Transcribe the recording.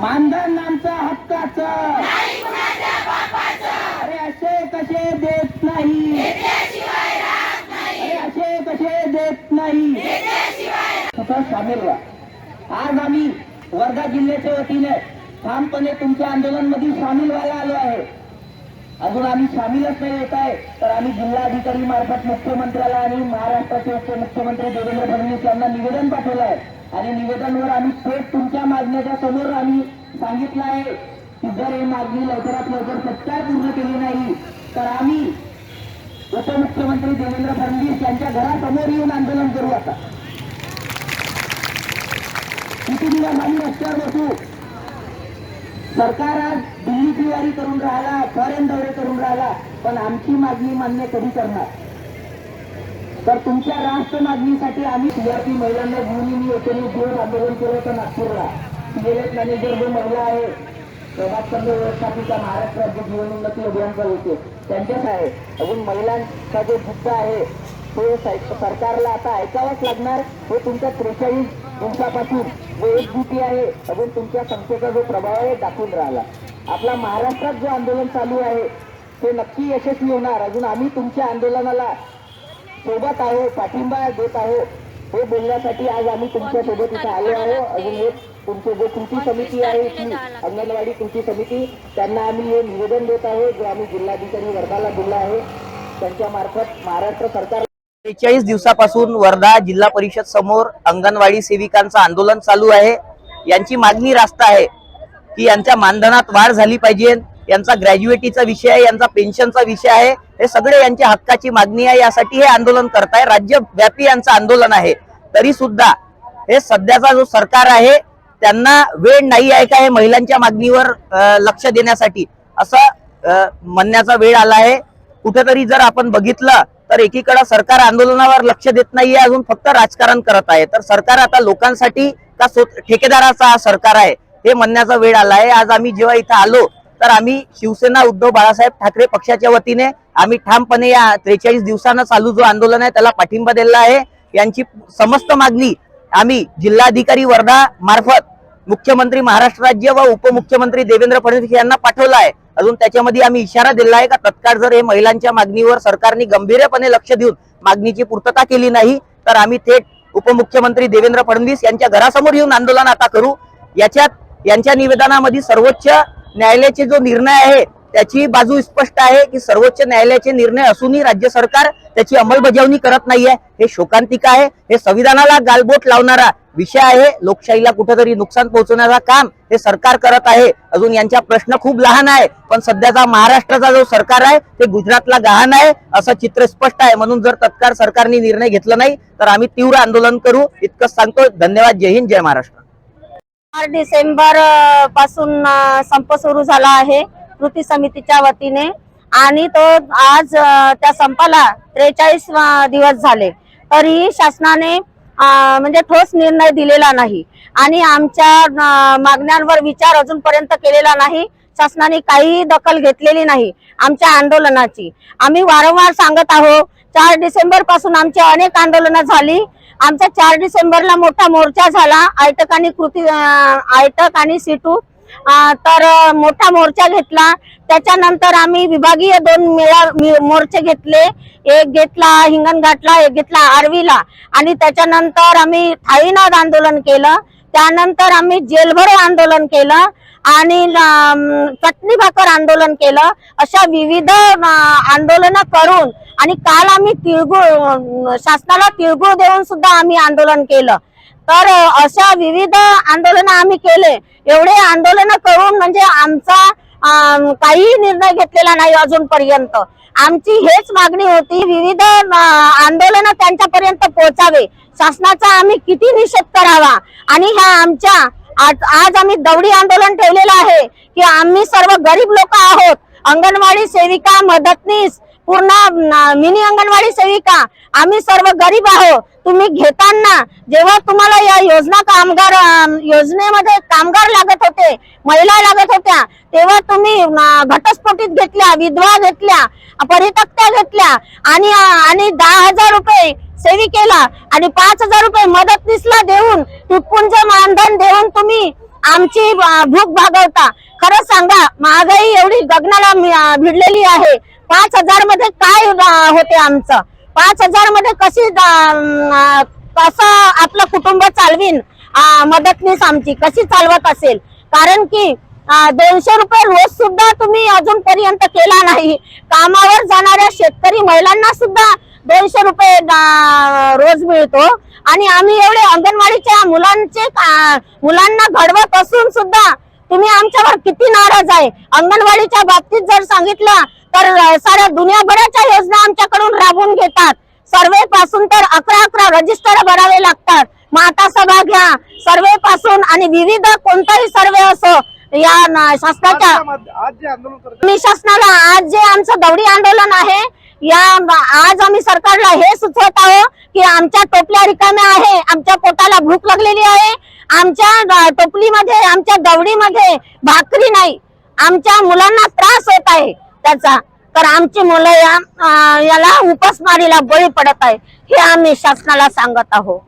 मानधन आमचा हक्काच. अरे असे कसे देत नाही? अरे असे कसे देत नाही? स्वतः सामील व्हा आज आम्ही वर्धा जिल्ह्याच्या वतीने ठामपणे तुमच्या आंदोलनमध्ये सामील व्हायला आलो आहे. अजून आम्ही सामीलच नाही येत आहे. तर आम्ही जिल्हाधिकारी मार्फत मुख्यमंत्र्याला आणि महाराष्ट्राचे उपमुख्यमंत्री देवेंद्र फडणवीस यांना निवेदन पाठवलं आहे. आणि निवेदनवर आम्ही थेट तुमच्या मागण्याच्या समोर आम्ही सांगितलं आहे की जर ही मागणी लवकरात लवकर सत्कार पूर्ण केली नाही तर आम्ही उपमुख्यमंत्री देवेंद्र फडणवीस यांच्या घरासमोर येऊन आंदोलन करू आता. किती दिवस आम्ही रस्त्यावर बसू? सरकार आज दिल्ली वारी करून राहिला फॉरेन दौरे करून राहिला पण आमची मागणी मान्य कधी करणार? तर तुमच्या राष्ट्र मागणीसाठी आम्ही सीआरपी महिलांना घेऊन मी एकोणीस दिवस आंदोलन केलं होतं नागपूरला. सीएलएस मॅनेजर जो महिला आहे प्रभात चंद्र व्यवस्थापिका महाराष्ट्र राज्य जीवनोन्नती अभियानचा होते त्यांच्याच आहे. अजून महिलांचा जो मुद्दा आहे तो सरकारला आता ऐकावाच लागणार. हे तुमच्या त्रेचाळीस तुमच्यापासून जो एक आहे. अजून तुमच्या संस्थेचा जो प्रभाव आहे दाखवून राहिला. आपला महाराष्ट्रात जो आंदोलन चालू आहे ते नक्की यशस्वी होणार. अजून आम्ही तुमच्या आंदोलनाला सोबत आहो पाठिंबा देत आहो. हे बोलण्यासाठी आज आम्ही तुमच्यासोबत इथे आलो आहो. अजून एक तुमचे जे कृती समिती आहे इथली अंगणवाडी कृती समिती त्यांना आम्ही हे निवेदन देत आहोत जे आम्ही जिल्हाधिकारी वर्गाला दिलं आहे त्यांच्या मार्फत महाराष्ट्र सरकार बेचाळीस दिवसापासून वर्धा जिल्हा परिषद समोर अंगणवाडी सेविकांचं आंदोलन चालू आहे. यांची मागणी रास्त आहे की यांच्या मानधनात वाढ झाली पाहिजे. यांचा ग्रॅज्युएटीचा विषय आहे यांचा पेन्शनचा विषय आहे. हे सगळे यांच्या हक्काची मागणी आहे. यासाठी हे आंदोलन करताय. राज्यव्यापी यांचं आंदोलन आहे. तरी सुद्धा हे सध्याचा जो सरकार आहे त्यांना वेळ नाही आहे का हे महिलांच्या मागणीवर लक्ष देण्यासाठी? असं म्हणण्याचा वेळ आला आहे. कुठेतरी जर आपण बघितलं तर एकीकडे सरकार आंदोलनावर लक्ष देत नाहीये अजून फक्त राजकारण करत आहे. तर सरकार आता लोकांसाठी का ठेकेदाराचा हा सरकार आहे हे म्हणण्याचा वेळ आला आहे. आज आम्ही जेव्हा इथं आलो तर आम्ही शिवसेना उद्धव बाळासाहेब ठाकरे पक्षाच्या वतीने आम्ही ठामपणे या त्रेचाळीस दिवसानं चालू जो आंदोलन आहे त्याला पाठिंबा दिला आहे. यांची समस्त मागणी आम्ही जिल्हाधिकारी वर्धा मार्फत मुख्यमंत्री महाराष्ट्र राज्य व उपमुख्यमंत्री देवेंद्र फडणवीस यांना पाठवला आहे अजून त्याच्यामध्ये आम्ही इशारा दिला आहे का? तत्काळ जर हे महिलांच्या मागणीवर सरकारने गंभीरपणे लक्ष देऊन मागणीची पूर्तता केली नाही तर आम्ही थेट उपमुख्यमंत्री देवेंद्र फडणवीस यांच्या घरासमोर येऊन आंदोलन आता करू. याच्यात यांच्या निवेदनामध्ये सर्वोच्च न्यायालयाचे जो निर्णय आहे त्याची बाजू स्पष्ट आहे की सर्वोच्च न्यायालयाचे निर्णय असूनही राज्य सरकार त्याची अंमलबजावणी करत नाहीये. हे शोकांतिका आहे. हे संविधानाला गालबोट लावणारा विषय आहे. लोकशाहीला कुठेतरी नुकसान पोहोचवण्याचा काम हे सरकार करत आहे. अजून यांचा प्रश्न खूप लहान आहे. पण सध्याचा महाराष्ट्राचा जो सरकार आहे ते गुजरातला गहाण आहे असं चित्र स्पष्ट आहे. म्हणून जर तत्काळ सरकारने निर्णय घेतला नाही तर आम्ही तीव्र आंदोलन करू. इतकंच सांगतो धन्यवाद. जय हिंद. जय महाराष्ट्र. चार डिसेंबरपासून संप सुरू झाला आहे. कृती समितीच्या वतीने आणि तो आज त्या संपाला त्रेचाळीस दिवस झाले. तरीही शासनाने म्हणजे ठोस निर्णय दिलेला नाही. आणि आमच्या मागण्यांवर विचार अजूनपर्यंत केलेला नाही. शासनाने काहीही दखल घेतलेली नाही आमच्या आंदोलनाची. आम्ही वारंवार सांगत आहोत चार डिसेंबरपासून आमची अनेक आंदोलनं झाली. आमचा चार डिसेंबरला मोठा मोर्चा झाला. आयटक आणि कृती आयटक आणि सीटू तर मोठा मोर्चा घेतला. त्याच्यानंतर आम्ही विभागीय दोन मेळा मोर्चे घेतले. एक घेतला हिंगणघाटला एक घेतला आर्वीला. आणि त्याच्यानंतर आम्ही थाईनाद आंदोलन केलं. त्यानंतर आम्ही जेलभरो आंदोलन केलं. आणि चटणी भाकर आंदोलन केलं. अशा विविध आंदोलन करून आणि काल आम्ही तिळगुळ शासनाला तिळगुळ देऊन सुद्धा आम्ही आंदोलन केलं. तर अशा विविध आंदोलन आम्ही केले. एवढे आंदोलन करून म्हणजे आमचा काही काहीही निर्णय घेतलेला नाही अजूनपर्यंत. आमची हेच मागणी होती विविध आंदोलन त्यांच्यापर्यंत पोहोचावे. शासनाचा आम्ही किती निषेध करावा? आणि ह्या आमच्या आज आज आम्ही दौडी आंदोलन ठेवलेलं आहे की आम्ही सर्व गरीब लोक आहोत. अंगणवाडी सेविका मदतनीस पूर्ण मिनी अंगणवाडी सेविका. आम्ही सर्व गरीब आहोत तुम्ही घेताना जेव्हा तुम्हाला या योजना कामगार योजनेमध्ये कामगार लागत होते महिला लागत होत्या तेव्हा तुम्ही घटस्फोटीत घेतल्या विधवा घेतल्या परितक्त्या घेतल्या आणि आणि दहा हजार रुपये सेविकेला आणि पाच हजार रुपये मदतनीसला देऊन तुटपुंज मानधन देऊन तुम्ही आमची भूक भागवता. खरं सांगा महागाई एवढी गगनाला भिडलेली आहे. पाच हजारमध्ये काय होते आमचं? पाच हजारमध्ये कशी कसं आपलं कुटुंब चालवीन? मदतनीस आमची कशी चालवत असेल? कारण की दोनशे रुपये रोज सुद्धा तुम्ही अजूनपर्यंत केला नाही. कामावर जाणाऱ्या शेतकरी महिलांना सुद्धा दोनशे रुपये रोज मिळतो. आणि आम्ही एवढे अंगणवाडीच्या मुलांचे मुलांना घडवत असून सुद्धा तुम्ही आमच्यावर किती नाराज आहे. अंगणवाडीच्या बाबतीत जर सांगितलं तर साऱ्या दुनियाभराच्या योजना आमच्याकडून राबवून घेतात. सर्वे पासून तर अकरा अकरा रजिस्टर भरावे लागतात. माता सभा घ्या. सर्वे पासून आणि विविध कोणताही सर्वे असो या शासनाच्या मी शासनाला आज जे आमचं दौडी आंदोलन आहे या आज आम्ही सरकारला हे सुचवत आहोत की आमच्या टोपल्या रिकाम्या आहे आमच्या पोटाला भूक लागलेली आहे आमच्या टोपलीमध्ये आमच्या दवडीमध्ये भाकरी नाही आमच्या मुलांना त्रास होत आहे त्याचा. तर आमची मुलं या याला उपासमारीला बळी पडत आहे हे आम्ही शासनाला सांगत आहोत.